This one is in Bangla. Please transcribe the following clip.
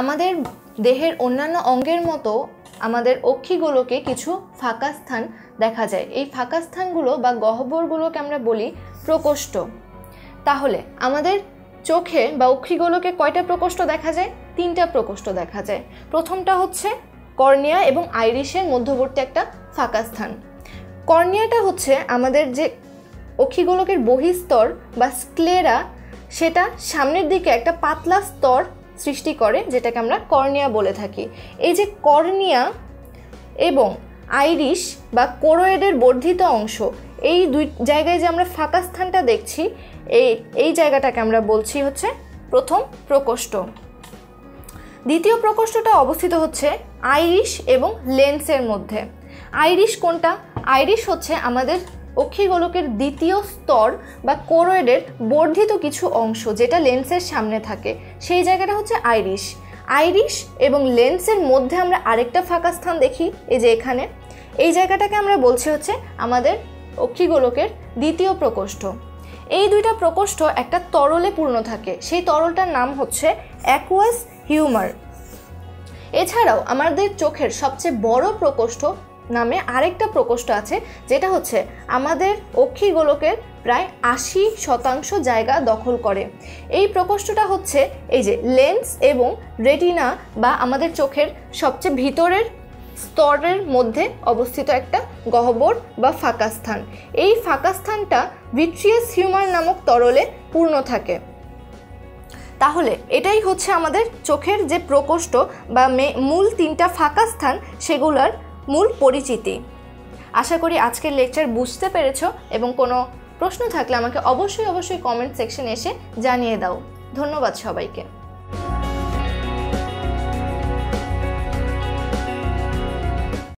আমাদের দেহের অন্যান্য অঙ্গের মতো আমাদের অক্ষিগুলোকে কিছু ফাঁকা স্থান দেখা যায়। এই ফাঁকা স্থানগুলো বা গহ্বরগুলোকে আমরা বলি প্রকোষ্ঠ। তাহলে আমাদের চোখে বা অক্ষিগুলোকে কয়টা প্রকোষ্ঠ দেখা যায়? তিনটা প্রকোষ্ঠ দেখা যায়। প্রথমটা হচ্ছে কর্নিয়া এবং আইরিশের মধ্যবর্তী একটা ফাঁকা স্থান। কর্নিয়াটা হচ্ছে আমাদের যে অক্ষিগোলকের বহিস্তর বা স্ক্লেরা, সেটা সামনের দিকে একটা পাতলা স্তর সৃষ্টি করে, যেটাকে আমরা কর্নিয়া বলে থাকি। এই যে কর্নিয়া এবং আইরিশ বা কোরোয়েডের বর্ধিত অংশ, এই দুই জায়গায় যে আমরা ফাঁকা স্থানটা দেখছি, এই এই জায়গাটাকে আমরা বলছি হচ্ছে প্রথম প্রকোষ্ঠ। দ্বিতীয় প্রকোষ্ঠটা অবস্থিত হচ্ছে আইরিশ এবং লেন্সের মধ্যে। আইরিশ কোনটা? আইরিশ হচ্ছে আমাদের অক্ষিগোলকের দ্বিতীয় স্তর বা কোরোয়েডের বর্ধিত কিছু অংশ যেটা লেন্সের সামনে থাকে, সেই জায়গাটা হচ্ছে আইরিশ। আইরিশ এবং লেন্সের মধ্যে আমরা আরেকটা ফাঁকা স্থান দেখি, এই যে এখানে। এই জায়গাটাকে আমরা বলছি হচ্ছে আমাদের অক্ষিগোলকের দ্বিতীয় প্রকোষ্ঠ। এই দুইটা প্রকোষ্ঠ একটা তরলে পূর্ণ থাকে, সেই তরলটার নাম হচ্ছে অ্যাকুয়াস হিউমার এছাড়াও আমাদের চোখের সবচেয়ে বড় প্রকোষ্ঠ নামে আরেকটা প্রকোষ্ঠ আছে, যেটা হচ্ছে আমাদের অক্ষিগোলকের প্রায় আশি শতাংশ জায়গা দখল করে। এই প্রকোষ্ঠটা হচ্ছে এই যে লেন্স এবং রেটিনা বা আমাদের চোখের সবচেয়ে ভিতরের স্তরের মধ্যে অবস্থিত একটা গহ্বর বা ফাঁকা স্থান। এই ফাঁকা স্থানটা ভিট্রিয়াস হিউমার নামক তরলে পূর্ণ থাকে। তাহলে এটাই হচ্ছে আমাদের চোখের যে প্রকোষ্ঠ বা মূল তিনটা ফাঁকা স্থান, সেগুলোর মূল পরিচিতি। আশা করি আজকের লেকচার বুঝতে পেরেছ এবং কোনো প্রশ্ন থাকলে আমাকে অবশ্যই অবশ্যই কমেন্ট সেকশনে এসে জানিয়ে দাও। ধন্যবাদ সবাইকে।